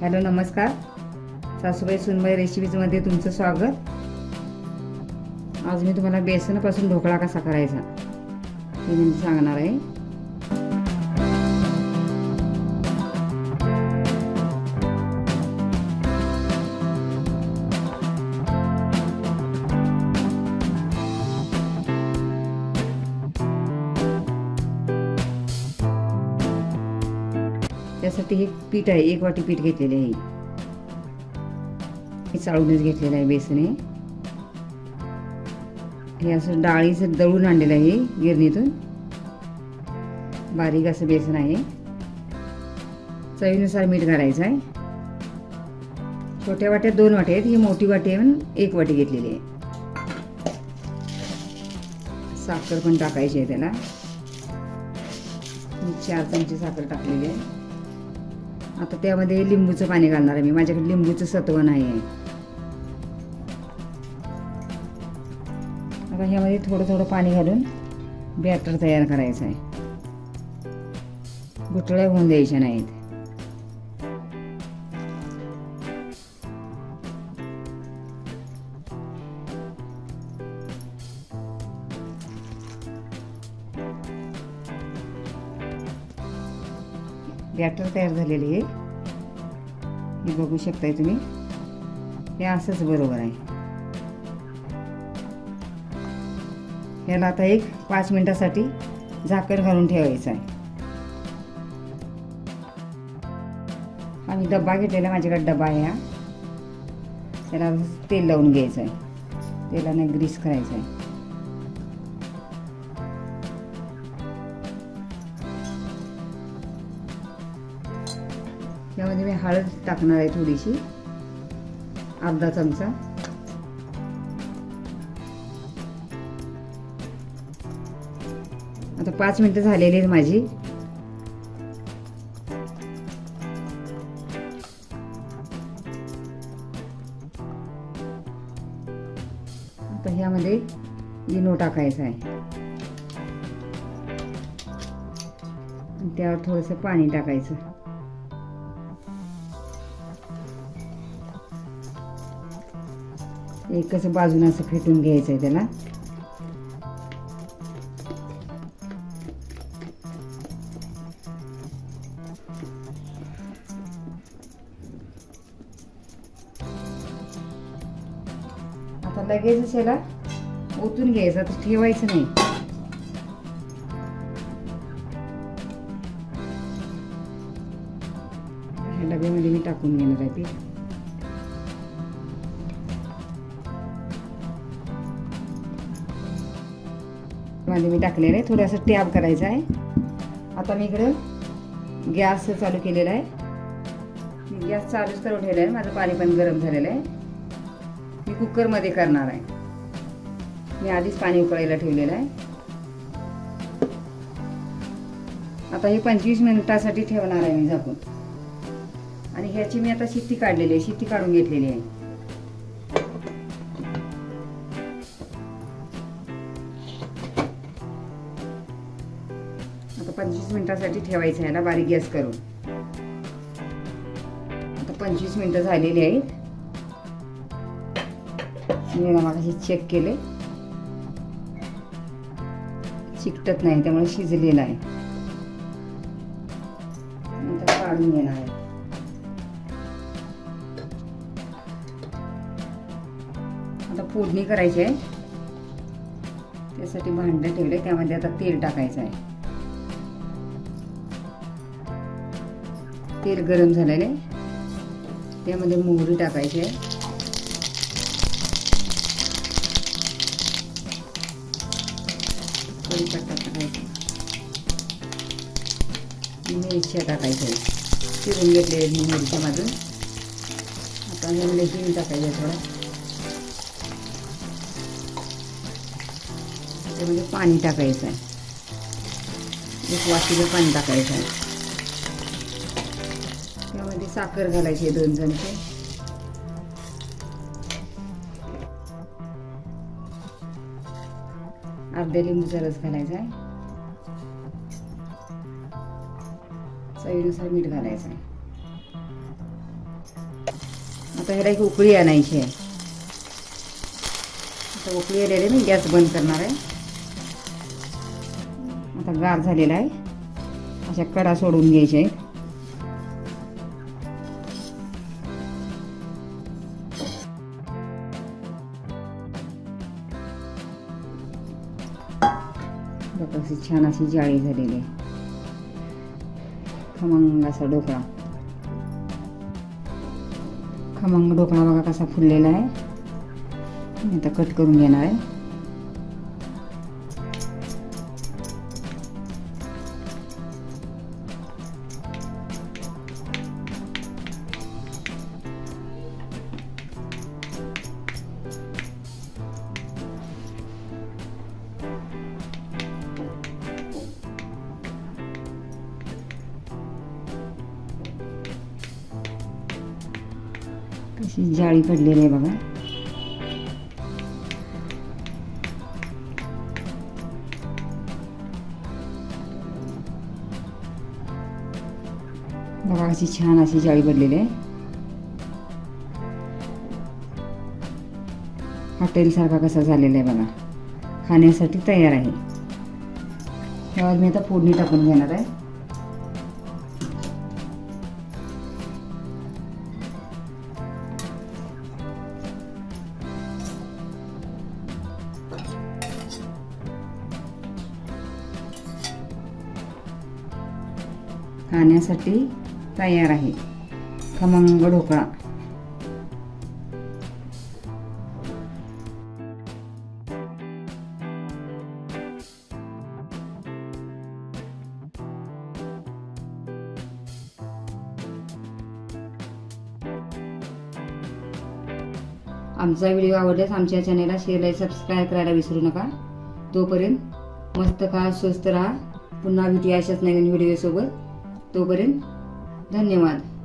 Hello नमस्कार. सासूबाई सुनबाई रेसिपीजमध्ये तुमचं स्वागत. आज मी तुम्हाला बेसनापासून ढोकळा कसा करायचा ते मी सांगणार आहे. त्यासाठी हे पीठ आहे एक वाटी पीठ घेतलेले आहे. हे चाळूनच घेतलेलं आहे बेसन. हे हे असं डाळीचं दळून आणलेलं आहे गिरणीतून. बारीक असं बेसन आहे. चवीनुसार मीठ घालायचं आहे. छोट्या वाट्यात दोन वाटी आहेत. ही मोठी वाटी आहे एक वाटी घेतलेली आहे. साखर पण टाकायची आहे त्याला. चार चमचे साखर टाकलेली आहे. आता त्यामध्ये लिंबूचं पाणी घालणार आहे मी. माझ्याकडे लिंबूचं सत्व नाही आहे आता ह्यामध्ये थोडं थोडं पाणी घालून बॅटर तयार करायचं आहे गुठळ्या होऊन द्यायच्या नाहीत. बॅटर तयार झालेली आहे. हे बघू शकताय तुम्ही. हे असंच बरोबर आहे. याला आता एक पाच मिनटासाठी झाकण घालून ठेवायचं आहे. आम्ही डब्बा घेतलेला माझ्याकडे डबा आहे हा. त्याला तेल लावून घ्यायचं आहे. तेलाने ग्रीस करायचं आहे. यामध्ये मी हळद टाकणार आहे थोडीशी. अर्धा चमचा. आता पाच मिनिटं झालेली आहेत माझी. आता ह्यामध्ये इनो टाकायचा आहे. त्यावर थोडंसं पाणी टाकायचं. एकच बाजून असं फेटून घ्यायचं आहे त्याला. आता लगेचच याला ओतून घ्यायचं आता ठेवायचं नाही. ह्या डब्यामध्ये मी टाकून घेणार आहे पीठ मध्ये मी टाकलेलं आहे. थोडंसं टॅब करायचं आहे. आता मी इकडं गॅस चालू केलेला आहे. मी गॅस चालूच करून ठेवला आहे. माझं पाणी पण गरम झालेलं आहे. मी कुकरमध्ये करणार आहे. मी आधीच पाणी उकळायला ठेवलेलं आहे. आता हे पंचवीस मिनिटासाठी ठेवणार आहे मी झाकून. आणि ह्याची मी आता शिट्टी काढलेली आहे. शिट्टी काढून घेतलेली आहे. पंचवीस मिनिटासाठी ठेवायचं आहे ना बारीक गॅस करून. आता पंचवीस मिनिटं झालेली आहेत. मी ना मागाशी चेक केले. चिकटत नाही त्यामुळे शिजलेलं आहे. नंतर काढून घेणार आहे. आता फोडणी करायची आहे. त्यासाठी भांडं ठेवले त्यामध्ये आता तेल टाकायचं आहे. तेल गरम झालेलं आहे. त्यामध्ये मोहरी टाकायची आहे. कढीपत्ता टाकायचा. मिरच्या टाकायच्या चिरून घेतले मिरच्या माझून आता यामध्ये हिंग टाकायचं थोडं. त्याच्यामध्ये पाणी टाकायचं आहे. एक वाटीचं पाणी टाकायचं आहे. त्यामध्ये साखर घालायची दोन चमचे. अर्ध्या लिंबूचा रस घालायचा आहे. चवीनुसार मीठ घालायचं आहे. आता ह्याला एक उकळी आणायची आहे. आता उकळी आलेली मी गॅस बंद करणार आहे. आता गार झालेला आहे. अशा कडा सोडून घ्यायच्या आहेत. बघा अशी छान अशी जाळी झालेली आहे. खमंग असा ढोकळा. खमंग ढोकळा बघा कसा फुललेला आहे. मी आता कट करून घेणार आहे. अशी जाळी पडलेली आहे बघा बघा अशी छान अशी जाळी पडलेली आहे. हॉटेलसारखा कसा झालेला आहे बघा. खाण्यासाठी तयार आहे. तेव्हा मी आता फोडणी टाकून घेणार आहे. खाण्यासाठी तयार आहे. खमंग ढोकळा. आमचा व्हिडिओ आवडल्यास आमच्या चॅनेलला शेअर लाईक सबस्क्राईब करायला विसरू नका. तोपर्यंत मस्त खा स्वस्त राहा. पुन्हा भेटूया अशाच नवीन व्हिडिओसोबत तोपर्यंत धन्यवाद.